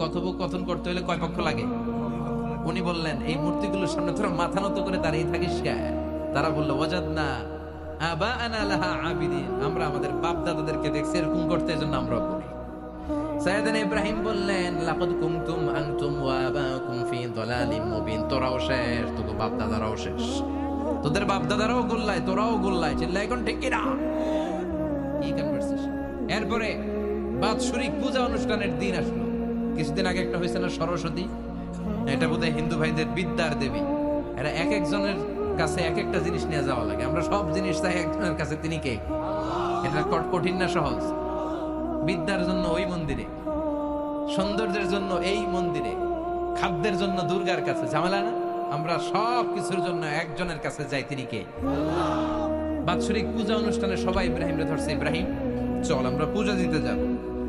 কথোপকথন করতে হলে কয় পক্ষ লাগে? উনি বললেন, এই মূর্তিগুলোর সামনে তোরা মাথা নত করে দাঁড়িয়ে থাকিস তারা বলল ওয়াজাদ না লাহা আমরা আমাদের বাপ দাদাদেরকে দেখছি, এরকম করতে আমরা ইব্রাহিম বললেন আনতুম ওয়া তোরাও শেষ তোকে তোদের গোল্লায়, তোরাও গোল্লায় এখন এরপরে বাৎসরিক পূজা অনুষ্ঠানের দিন আসলো। কিছুদিন আগে একটা হয়েছে না, সরস্বতী? এটা বোধহয় হিন্দু ভাইদের বিদ্যার দেবী। এরা এক একজনের কাছে এক একটা জিনিস নিয়ে যাওয়া লাগে। আমরা সব জিনিস চাই একজনের কাছে। তিনি কে? এটা কট- কঠিন না সহজ? বিদ্যার জন্য ওই মন্দিরে, সৌন্দর্যের জন্য এই মন্দিরে, খাদ্যের জন্য দুর্গার কাছে। ঝামেলা না? আমরা সব কিছুর জন্য একজনের কাছে যাই। তিনি কে? বাৎসরিক পূজা অনুষ্ঠানে সবাই ইব্রাহিম ধরছে। ইব্রাহিম, চল, আমরা পূজা দিতে যাব।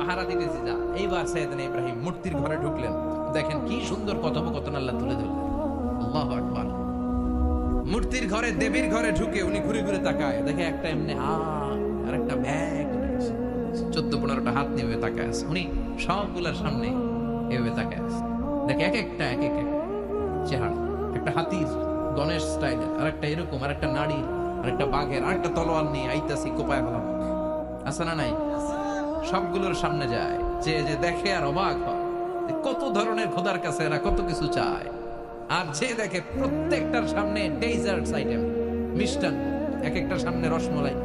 পাহারা দিতেছি যা। এইবার সাইয়েদানা ইব্রাহিম মূর্তির ঘরে ঢুকলেন। দেখেন কি সুন্দর কথোপকথন আল্লাহ তুলে ধরলেন। আল্লাহু আকবার। মূর্তির ঘরে, দেবীর ঘরে ঢুকে উনি ঘুরে ঘুরে তাকায়। দেখে একটা এমনি হাত, আর একটা ব্যাগ চোদ্দ, পনেরোটা হাত নিয়ে তাকায় আছে। উনি সবগুলার সামনে এভাবে তাকায় আছে। দেখে এক একটা, এক এক চেহারা। একটা হাতির, গণেশ স্টাইলের। আর একটা এরকম আর একটা নারীর আর একটা বাঘের আর একটা তলোয়ার নিয়ে আইতাছি, কোপায় ফেলাম আছে না নাই? সবগুলোর সামনে যায়। যে যে দেখে আর অবাক হয় কত ধরনের খোদার কাছে এরা কত কিছু চায়। আর যে দেখে প্রত্যেকটার সামনে ডেজার্টস আইটেম মিষ্টান এক একটার সামনে রসমলাই।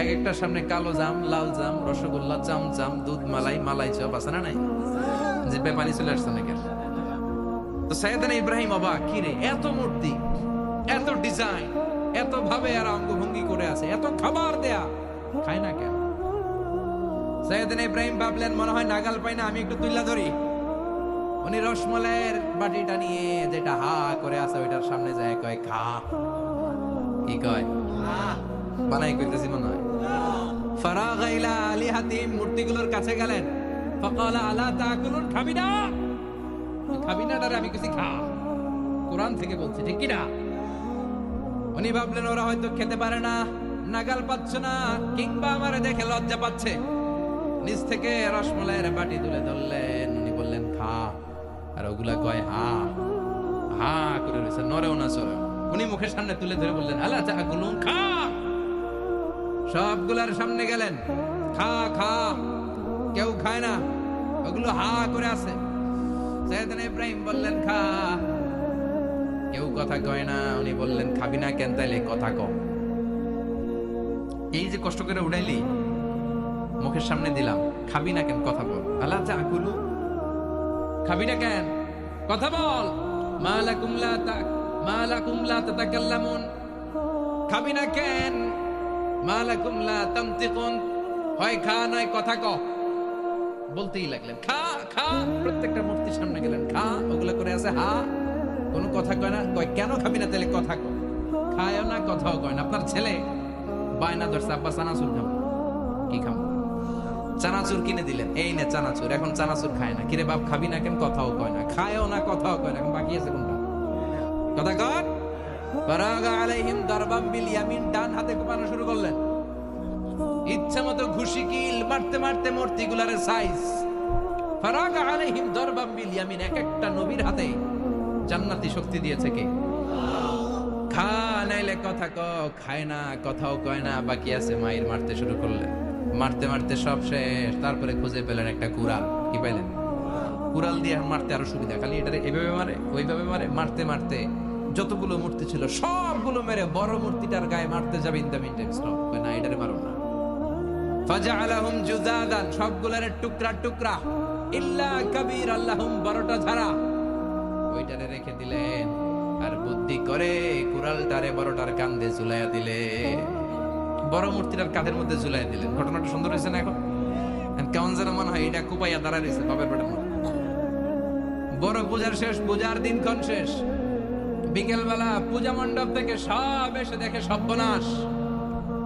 এক একটার সামনে কালো জাম, লাল জাম, রসগোল্লা জাম জাম, দুধ, মালাই মালাই চপ আছে না নাই? যে ব্যাপারি চলে আসছে নাকি? তো সৈয়দানা ইব্রাহিম অবাক, কি রে, এত মূর্তি, এত ডিজাইন এত ভাবে আর অঙ্গভঙ্গি করে আছে, এত খাবার দেয়া, খায় না কেন? সৈয়দানা ইব্রাহিম ভাবলেন, মনে হয় নাগাল পাই না, আমি একটু তুইলা ধরি। উনি রসমলাইয়ের বাটিটা নিয়ে যেটা হা করে আছে, ওইটার সামনে যায়, কয়, খা। কি কয়? বানাই কইতেছি মনে হয়। ফারাগা ইলা আলিহাতিম মূর্তিগুলোর কাছে গেলেন। ফাকালা, আলা তাকুলুন, খাবি না? খাবি না ডারে আমি কিছু খা। কোরআন থেকে বলছি, ঠিক কি না উনি ভাবলেন, ওরা হয়তো খেতে পারে না, নাগাল পাচ্ছে না, কিংবা আমারে দেখে লজ্জা পাচ্ছে। নিচ থেকে রসমলাইয়ের বাটি তুলে ধরলেন। উনি বললেন, খা। আর ওগুলা কয়, হা। হা, করে রয়েছে নরেও না সরেও উনি মুখের সামনে তুলে ধরে বললেন, আলা চা গুলুন খা। সবগুলার সামনে গেলেন। খা খা। কেউ খায় না? ওগুলো হা করে আছে। সৈয়দনা ইব্রাহিম বললেন, খা। কেউ কথা কয় না? উনি বললেন, খাবি না কেন তাইলে কথা কম? এই যে কষ্ট করে উড়াইলি মুখের সামনে দিলাম। খাবি না কেন? কথা বল। আল্লাহ চা কুলু খাবি না কেন? কথা বল। মালাকুম লা তা মালাকুম লা তাতাকাল্লামুন। খাবি না কেন? মালাকুম লা তানতিকুন। হয় খা, নয় কথা ক। বলতেই লাগলেন, খা খা। প্রত্যেকটা মূর্তির সামনে গেলেন, খা। ওগুলো করে আছে, হা। কোনো কথা কয় না। কয়, কেন খাবি না? তাহলে কথা কয়। খায়ও না, কথাও কয় না। আপনার ছেলে বায়না ধরছে, আব্বা চানাচুর খাব। কি খাব? চানাচুর কিনে দিলেন। এই নে চানাচুর, এখন চানাচুর খায় না। কিরে বাপ, খাবি না কেন? কথাও কয় না। খায়ও না, কথাও কয় না। এখন বাকি আছে কোনটা? কথা কর। ফারাগা আলাইহিম দারবাম বিল ইয়ামিন, ডান হাতে কোপানো শুরু করলেন। ইচ্ছা মতো ঘুষি কিল, মারতে মারতে মূর্তিগুলার সাইজ ফারাগা আলাইহিম দারবাম বিল ইয়ামিন, এক একটা নবীর হাতে জান্নাতি শক্তি দিয়েছে কে? খা, নাইলে কথা ক খায় না, কথাও কয় না। বাকি আছে, মায়ের মারতে শুরু করলেন। মারতে মারতে সব শেষ। তারপরে খুঁজে পেলেন একটা কুড়াল। কি পাইলেন? কুড়াল দিয়ে মারতে আরও সুবিধা। খালি এটারে এভাবে মারে, ওইভাবে মারে, মারতে মারতে যতগুলো মূর্তি ছিল, সবগুলো মেরে বড় মূর্তিটার গায়ে মারতে যাবে ইন না, এটারে মারো না। টুকরা টুকরা। বড়টা ওইটারে রেখে দিলেন। আর বুদ্ধি করে কুড়ালটারে বড়টার কান্দে ঝুলাইয়া দিলে বড় মূর্তিটার কাঁধের মধ্যে ঝুলাইয়া দিলেন। ঘটনাটা সুন্দর হয়েছে না এখন? কেমন যেন মনে হয় এটা কুপাইয়া দাঁড়া রয়েছে বাপের পেটের বড় পূজার শেষ, পূজার দিন দিনক্ষণ শেষ। বিকেলবেলা পূজা মণ্ডপ থেকে সব এসে দেখে সর্বনাশ।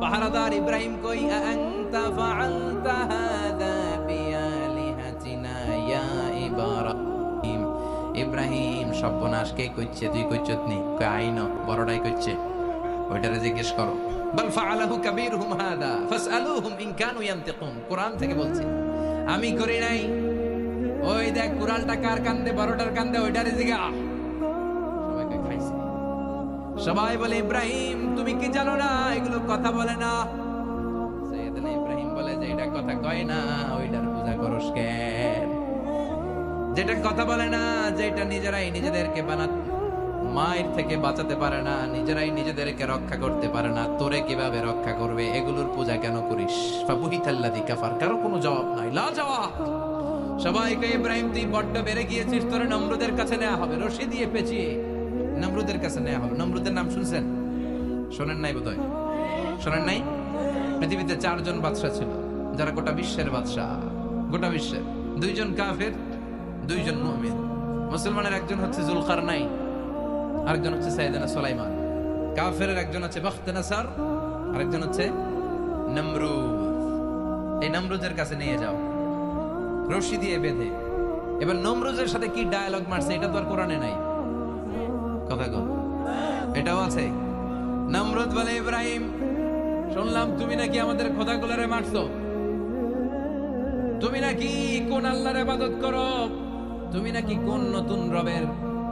পাহারাদার ইব্রাহিম কই আনতা ফাআলতা হাদা বিআলিহাতিনা ইয়া ইব্রাহিম? ইব্রাহিম, সর্বনাশ, কে কইছে? তুই কইছত নি? কই, আইন, বড়টাই কইছে। ওইটারে জিজ্ঞেস করো। কোরআন থেকে বলছি, আমি করি নাই। ওই দেখ কুরালটা কার কান্দে, বড়টার কান্দে ওইটারে সবাই বলে, ইব্রাহিম, তুমি কি জানো না? এগুলো কথা বলে না। ইব্রাহিম বলে যে, এটা কথা কয় না, ওইটার যেটা কথা বলে না, যেটা নিজেরাই নিজেদেরকে বানা মায়ের থেকে বাঁচাতে পারে না, নিজেরাই নিজেদেরকে রক্ষা করতে পারে না, তোরে কীভাবে রক্ষা করবে, এগুলোর পূজা কেন করিস? ফাবুহিতাল্লাযী কাফার, কারও কোনো জবাব নাই লা জবাব সবাইকে ইব্রাহিম, তুই বড্ড বেড়ে গিয়েছিস, তোরে নমরুদের কাছে নেওয়া হবে, রশি দিয়ে পেঁচিয়ে। নমরুদের কাছে নেওয়া হবে, নমরুদের নাম শুনছেন? শোনেন নাই বোধহয়? শোনেন নাই? পৃথিবীতে চারজন বাদশা ছিল, যারা গোটা বিশ্বের বাদশা গোটা বিশ্বের। দুইজন কাফের, দুইজন মুমিন। মুসলমানের একজন হচ্ছে জুলকার নাই আরেকজন হচ্ছে সাইদানা সোলাইমান। কাফের একজন হচ্ছে বখতনাসার আরেকজন হচ্ছে নমরুদ। এই নমরুদের কাছে নিয়ে যাও। রশি দিয়ে বেঁধে। এবার নমরুজের সাথে কি ডায়ালগ মারছে, এটা তো আর কোরআনে নাই। কথা কন এটাও আছে। নমরুদ বলে, ইব্রাহিম, শুনলাম তুমি নাকি আমাদের খোদাগুলারে মারছো। তুমি নাকি কোন আল্লাহর ইবাদত করো? তুমি নাকি কোন নতুন রবের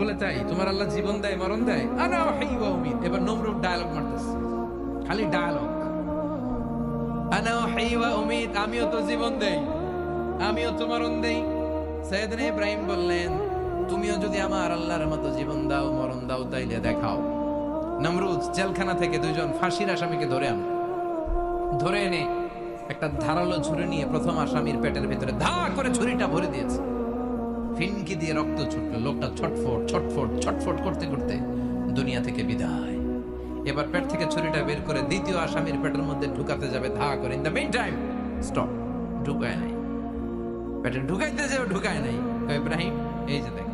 বলে তাই তোমার আল্লাহ জীবন দেয়, মরণ দেয়? এবার নমরুদ ডায়ালগ মারতেছে। খালি ডায়ালগ আমিও তো জীবন দেই, আমিও তো মরণ দেই। ইব্রাহিম বললেন, তুমিও যদি আমার আল্লাহর মতো জীবন দাও, মরণ দাও, তাইলে দেখাও। নমরুদ জেলখানা থেকে দুজন ফাঁসির আসামিকে ধরে আন। ধরে এনে একটা ধারালো ছুরি নিয়ে প্রথম আসামির পেটের ভিতরে ধা করে ছুরিটা ভরে দিয়েছে। ফিনকি দিয়ে রক্ত ছুটলো। লোকটা ছটফট ছটফট ছটফট করতে করতে দুনিয়া থেকে বিদায়। এবার পেট থেকে ছুরিটা বের করে দ্বিতীয় আসামির পেটের মধ্যে ঢুকাতে যাবে, ধা করে। In the main time stop ঢুকায় নাই। পেটে ঢুকাইতে যাবে ঢুকায় নাই। ইব্রাহিম, এই যে দেখ,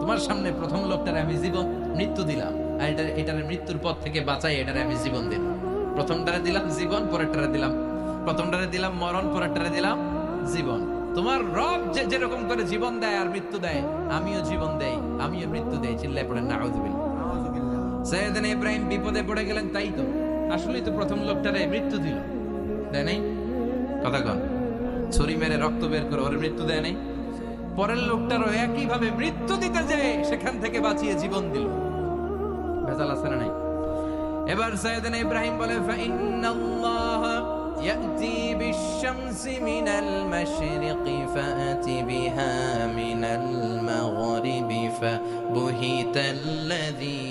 তোমার সামনে প্রথম লোকটারে আমি জীবন, মৃত্যু দিলাম। আর এটা, এটার মৃত্যুর পথ থেকে বাঁচাই, এটারে আমি জীবন দিলাম। প্রথমটারে দিলাম জীবন, পরেরটারে দিলাম, প্রথমটারে দিলাম মরণ, পরেরটারে দিলাম জীবন। তোমার রব যে যেরকম করে জীবন দেয় আর মৃত্যু দেয়, আমিও জীবন দেই, আমিও মৃত্যু দেই, চিল্লায় পড়ে নাউজুবিল্লাহ সৈয়দিন ইব্রাহিম বিপদে পড়ে গেলেন, তাই তো? আসলেই তো প্রথম লোকটারে মৃত্যু দিল। দেয় নাই? কথা কন। মেরে রক্ত বের করে ওর মৃত্যু দেয় নাই? পরের লোকটারও একই ভাবে মৃত্যু দিতে যে সেখান থেকে বাঁচিয়ে জীবন দিল। ভেজাল আছে না নাই? এবার সৈয়দিন ইব্রাহিম বলে يأتي بالشمس من المشرق فأت بها من المغرب فبهت الذي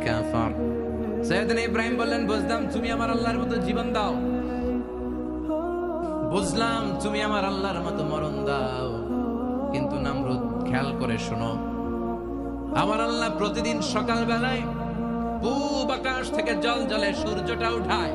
كفر সৈয়দিন ইব্রাহিম বললেন বুঝলাম তুমি আমার আল্লাহর মতো জীবন দাও বুঝলাম তুমি আমার আল্লাহর মতো মরণ দাও কিন্তু নামরুদ খেয়াল করে শোনো আমার আল্লাহ প্রতিদিন সকাল বেলায় পূব আকাশ থেকে জল জলে সূর্যটা উঠায়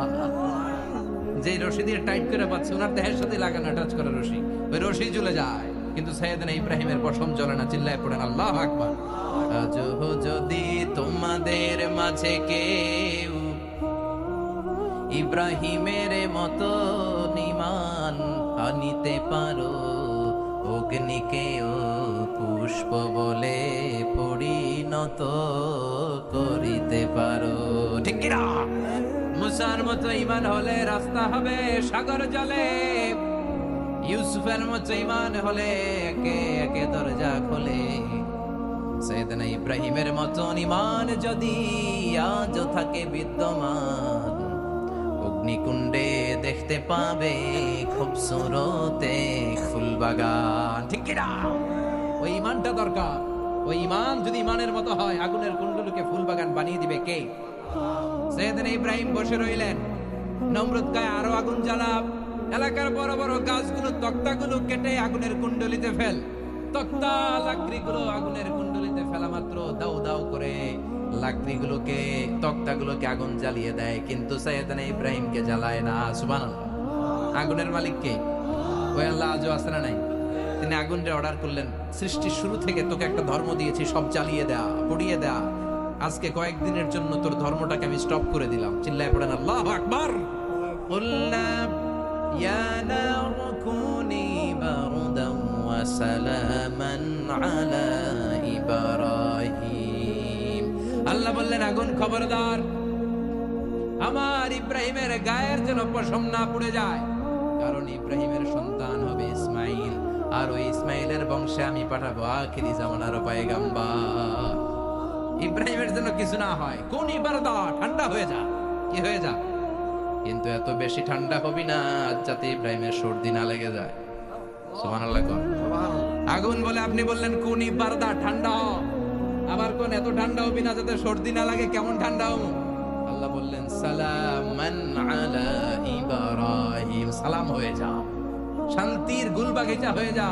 যে রশি দিয়ে টাইট করে পাচ্ছে ওনার দেহের সাথে লাগানো টাচ করে রশি। ওই রশি জ্বলে যায়। কিন্তু সৈয়দনা ইব্রাহিমের পশম জ্বলে না, চিল্লায় পড়েন, আল্লাহ আকবার। যদি তোমাদের মাঝে কেউ ইব্রাহিমের মতো নিমান আনিতে পারো অগ্নিকেও পুষ্প বলে পরিণত করিতে পারো। ঠিক কিনা? মুসার মতো ইমান হলে রাস্তা হবে সাগর জলে। ইউসুফের মতো ইমান হলে একে একে দরজা খোলে। সৈয়দনা ইব্রাহিমের মতন ইমান যদি আজও থাকে বিদ্যমান, অগ্নিকুণ্ডে দেখতে পাবে খুব সুরতে ফুলবাগান। ঠিক ওই ইমানটা দরকার। ওই ইমান যদি ইমানের মতো হয়, আগুনের কুণ্ডলকে ফুলবাগান বানিয়ে দিবে কে? সেদিন ইব্রাহিম বসে রইলেন। নমরুদ গায়ে আরও আগুন জ্বালাব এলাকার বড় বড় গাছগুলো তক্তাগুলো কেটে আগুনের কুণ্ডলিতে ফেল। তক্তা লাকড়িগুলো আগুনের কুণ্ডলিতে ফেলা মাত্র দাউ দাউ করে লাকড়িগুলোকে, তক্তাগুলোকে আগুন জ্বালিয়ে দেয়। কিন্তু সৈয়দানা ইব্রাহিমকে জ্বালায় না। সুবহানাল্লাহ। আগুনের মালিক কে? ওই আল্লাহ আজও না নাই? তিনি আগুনটা অর্ডার করলেন। সৃষ্টির শুরু থেকে তোকে একটা ধর্ম দিয়েছি, সব জ্বালিয়ে দেয়া, পুড়িয়ে দেয়া। আজকে কয়েকদিনের জন্য তোর ধর্মটাকে আমি স্টপ করে দিলাম। চিল্লায় পড়েন আল্লাহ আকবর! আল্লাহ বললেন আগুন খবরদার। আমার ইব্রাহিমের গায়ের যেন পশম না পড়ে যায় কারণ ইব্রাহিমের সন্তান হবে ইসমাইল। আর ওই ইসমাইলের বংশে আমি পাঠাবো আখিরি জামানার পায়ে গাম্বা ইব্রাহিমের জন্য কিছু না হয়। কোন ইবারদা ঠান্ডা হয়ে যা কি হয়ে যা কিন্তু এত বেশি ঠান্ডা হবি না যাতে ইব্রাহিমের সর্দি না লেগে যায়। সুবহানাল্লাহ কোন আগুন বলে আপনি বললেন কোন ইবারদা ঠান্ডা হ। আবার কোন এত ঠান্ডা হবি না যাতে সর্দি না লাগে কেমন ঠান্ডা হব? আল্লাহ বললেন সালামান আলা ইব্রাহিম। সালাম হয়ে যাও শান্তির গুলবাগিচা হয়ে যা।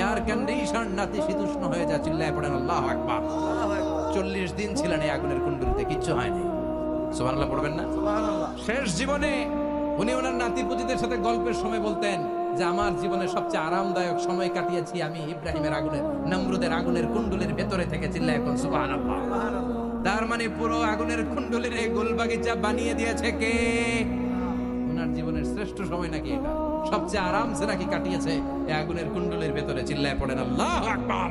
এয়ার কন্ডিশন নাতি শীতুষ্ণ হয়ে যা। চিল্লায় পড়েন আল্লাহ আকবার। চল্লিশ দিন ছিলেন এই আগুনের কুণ্ডলিতে কিচ্ছু হয়নি। সুবহানাল্লাহ পড়বেন না? শেষ জীবনে উনি ওনার নাতি পুতিদের সাথে গল্পের সময় বলতেন যে আমার জীবনে সবচেয়ে আরামদায়ক সময় কাটিয়েছি আমি ইব্রাহিমের আগুনের নমরুদের আগুনের কুণ্ডলের ভেতরে থেকে চিল্লা এখন সুবহানাল্লাহ। তার মানে পুরো আগুনের কুণ্ডলের এই গোলবাগিচা বানিয়ে দিয়েছে কে? ওনার জীবনের শ্রেষ্ঠ সময় নাকি এটা? সবচেয়ে আরামসে নাকি কাটিয়েছে এই আগুনের কুণ্ডলের ভেতরে চিল্লায় পড়েন আল্লাহ আকবার!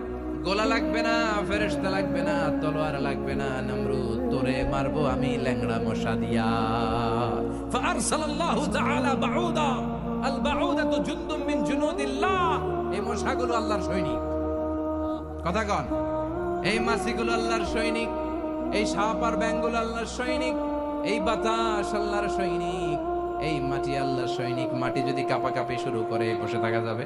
গোলা লাগবে না, ফেরেশতা লাগবে না, তলোয়ার লাগবে না, নমরুদ তোরে মারবো আমি ল্যাংড়া মশা দিয়া। ফারসালাল্লাহু তাআলা বাউদা, আল বাউদাতু জুনদুম মিন জুনুদিল্লাহ। এই মশাগুলো আল্লাহর সৈনিক। কথা কন, এই মাছিগুলো আল্লাহর সৈনিক, এই সাপ আর ব্যাঙগুলো আল্লাহর সৈনিক, এই বাতাস আল্লাহর সৈনিক, এই মাটি আল্লাহর সৈনিক। মাটি যদি কাপাকাপি শুরু করে, বসে থাকা যাবে?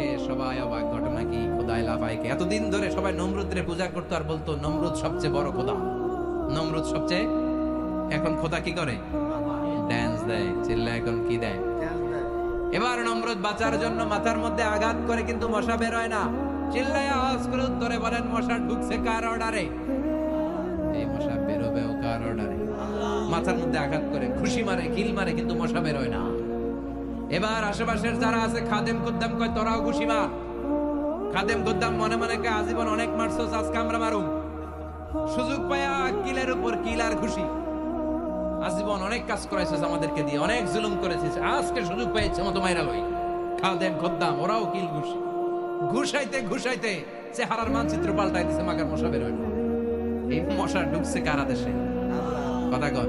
দেখে সবাই অবাক ঘটনা কি? খোদাই লাফাইকে এতদিন ধরে সবাই নমরুদরে পূজা করতো আর বলতো নমরুদ সবচেয়ে বড় খোদা। নমরুদ সবচেয়ে? এখন খোদা কি করে? ড্যান্স দেয় চিল্লা এখন কি দেয়? এবার নমরুদ বাঁচার জন্য মাথার মধ্যে আঘাত করে কিন্তু মশা বের হয় না। চিল্লায় আওয়াজ করে উত্তরে বলেন মশা ঢুকছে কার অর্ডারে? এই মশা বেরোবে ও কার অর্ডারে? মাথার মধ্যে আঘাত করে খুশি মারে কিল মারে কিন্তু মশা বের হয় না। এবার আশেপাশের যারা আছে, খাদেম কুদ্দাম কয়, তোরাও খুশি মার খাদেম কুদ্দাম মনে মনে কয়, আজীবন অনেক মারছস, আজকে আমরা মারুম। সুযোগ পায়া কিলের উপর কিল আর খুশি আজীবন অনেক কাজ করাইছিস আমাদেরকে দিয়ে, অনেক জুলুম করেছিস। আজকে সুযোগ পেয়েছে মতো মাইরা লই। খাদেম খদ্দাম ওরাও কিল ঘুষি। ঘুষাইতে ঘুষাইতে চেহারার মানচিত্র পাল্টাই দিছে মাগার মশা বের হইল। এই মশা ঢুকছে কারা দেশে? কথা কর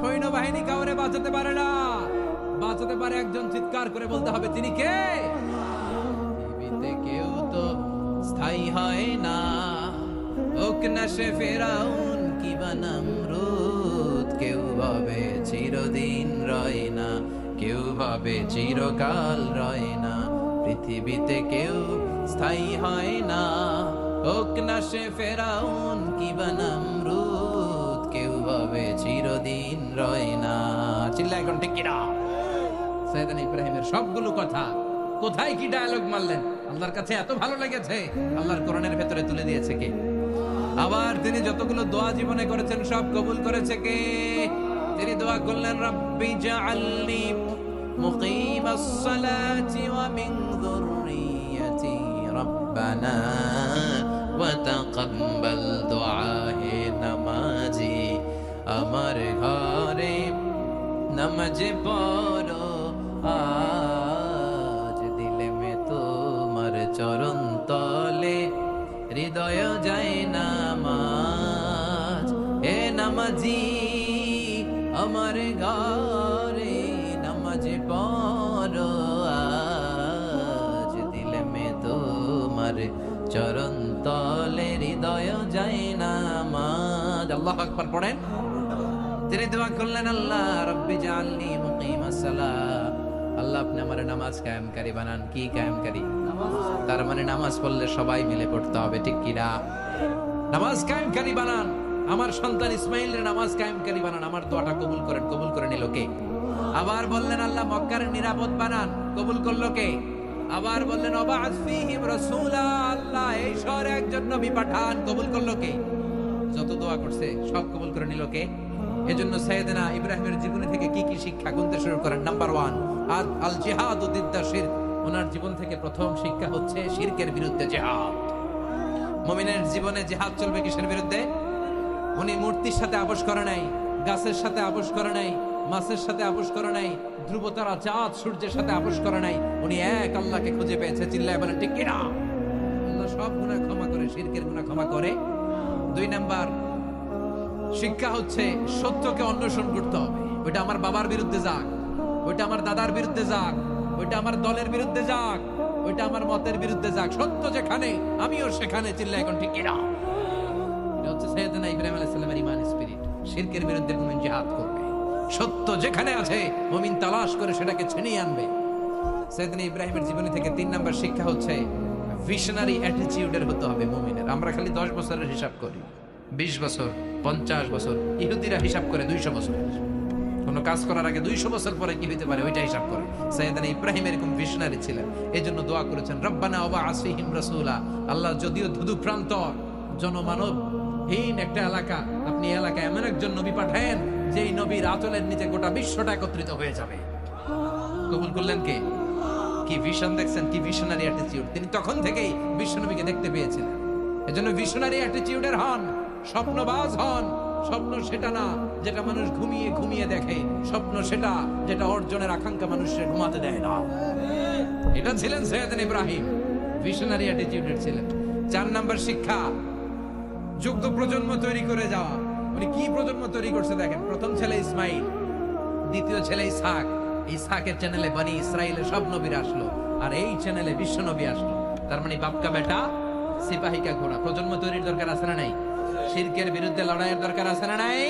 সৈন্যবাহিনী কাউরে বাঁচাতে পারে না। বাঁচাতে পারে একজন চিৎকার করে বলতে হবে, তিনি কে? কেউ তো স্থায়ী হয় না। ওক না সে ফেরাউন কি কেউ ভাবে চিরদিন রয় না। কেউ ভাবে চিরকাল রয় না। পৃথিবীতে কেউ স্থায়ী হয় না। ওক না সে ফেরাউন কি বানামরুদ ভাবে চিরদিন রয় না। চিল্লা এখন ঠিক কিনা সৈয়দান ইব্রাহিমের সবগুলো কথা। কোথায় কি ডায়লগ মারলেন? আল্লাহর কাছে এত ভালো লেগেছে। আল্লাহর কোরআনের ভেতরে তুলে দিয়েছে কে? আবার তিনি যতগুলো দোয়া জীবনে করেছেন, সব কবুল করেছে কে? তিনি দোয়া করলেন, রব্বি জাআলনি মুকিমাস সালাতি ওয়া মিন যুররিয়্যাতি রব্বানা ওয়া তাকাব্বাল দুআ আমার ঘরে নামাজ পড়ো। আজ দিলে মে তোমার চরণ তলে, হৃদয় যাই নামাজ। এ নামাজি, আমার ঘরে নামাজ পড়ো। আজ দিলে মে তোমার চরণ তলে হৃদয় যায় নামাজ। আল্লাহ আকবার পড়েন। তিনি দোয়া করলেন, আল্লাহ রব্বি জাআলনি মুকিমাস সালাহ। আল্লাহ, আপনি আমার নামাজ কায়েমকারী বানান। কি কায়েমকারী? তার মানে নামাজ পড়লে সবাই মিলে পড়তে হবে, ঠিক কি না? নামাজ কায়েমকারী বানান। আমার সন্তান ইসমাইলের নামাজ কায়েমকারী বানান। আমার দোয়াটা কবুল করেন। কবুল করে নিল কে? আবার বললেন, আল্লাহ মক্কার নিরাপদ বানান। কবুল করল কে? আবার বললেন অবাজ ফিহিম রাসূলা, আল্লাহ এই শহরে একজন নবী পাঠান। কবুল করল কে? যত দোয়া করছে, সব কবুল করে নিল কে? এজন্য সাইয়েদনা ইব্রাহিমের জীবনী থেকে কি কি শিক্ষা গুনতে শুরু করেন? নাম্বার ওয়ান আর আল জিহাদ উদ্দিদ্দা শিরক। ওনার জীবন থেকে প্রথম শিক্ষা হচ্ছে শিরকের বিরুদ্ধে জেহাদ। মুমিনের জীবনে জেহাদ চলবে কিসের বিরুদ্ধে? উনি মূর্তির সাথে আপোষ করে নাই, গাছের সাথে আপোষ করে নাই মাছের সাথে আপোষ করে নাই, ধ্রুবতারা চাঁদ সূর্যের সাথে আপোষ করে নাই, উনি এক আল্লাহকে খুঁজে পেয়েছে চিল্লায় বলেন, ঠিক কিনা আল্লাহ সব গুনাহ ক্ষমা করে, শিরকের গুনাহ ক্ষমা করে। দুই নাম্বার, শিক্ষা হচ্ছে সত্যকে অন্বেষণ করতে হবে। ওইটা আমার বাবার বিরুদ্ধে যাক, ওইটা আমার দাদার বিরুদ্ধে যাক, ওইটা আমার দলের বিরুদ্ধে যাক, ওইটা আমার মতের বিরুদ্ধে যাক। সত্য যেখানে, আমিও সেখানে চিল্লা এখন, ঠিক কিনা এটা হচ্ছে সৈয়দনা ইব্রাহিম আলাইহিস সালামের ইমান স্পিরিট। শিরকের বিরুদ্ধে মুমিন জিহাদ করবে সত্য যেখানে আছে, মমিন তালাশ করে সেটাকে ছিনিয়ে আনবে। সৈয়দনা ইব্রাহিমের জীবনী থেকে তিন নম্বর শিক্ষা হচ্ছে ভিশনারি অ্যাটিটিউডের হতে হবে মুমিনের। আমরা খালি দশ বছরের হিসাব করি, বিশ বছর, পঞ্চাশ বছর, ইহুদিরা হিসাব করে দুইশো বছর কোনো কাজ করার আগে দুইশো বছর পরে কি হইতে পারে ওইটা হিসাব করে সৈয়দান ইব্রাহিম এরকম ভিশনারি ছিলেন এই জন্য দোয়া করেছেন, রব্বানা ওবা আসিহিম রাসূলা আল্লাহ যদিও ধুধু প্রান্তর জনমানব হীন একটা এলাকা, আপনি এলাকায় এমন একজন নবী পাঠায়েন যেই নবীর আচলের নিচে গোটা বিশ্বটা একত্রিত হয়ে যাবে। কবুল করলেন কে? কি ভিশন দেখছেন? কি ভিশনারি অ্যাটিটিউড তিনি তখন থেকেই বিশ্বনবীকে দেখতে পেয়েছিলেন। এজন্য ভিশনারি অ্যাটিটিউডের হন, স্বপ্নবাজ হন, স্বপ্ন সেটা না, যেটা মানুষ ঘুমিয়ে ঘুমিয়ে দেখে, স্বপ্ন সেটা, যেটা অর্জনের আকাঙ্ক্ষা মানুষের ঘুমাতে দেয় না। এটা ছিলেন সৈয়দান ইব্রাহিম ভিশনারি অ্যাটিটিউডের ছিলেন। চার নাম্বার শিক্ষা যোগ্য প্রজন্ম তৈরি করে যাওয়া। উনি কি প্রজন্ম তৈরি করছে দেখেন? প্রথম ছেলে ইসমাইল, দ্বিতীয় ছেলে ইসহাক। ইসহাকের চ্যানেলে বানি ইসরায়েলের সব নবীর আসলো, আর এই চ্যানেলে বিশ্ব নবী আসলো। তার মানে বাপকা বেটা, সিপাহিকা ঘোড়া। প্রজন্ম তৈরির দরকার আছে না নাই? শিরকের বিরুদ্ধে লড়াইয়ের দরকার আছে না নাই?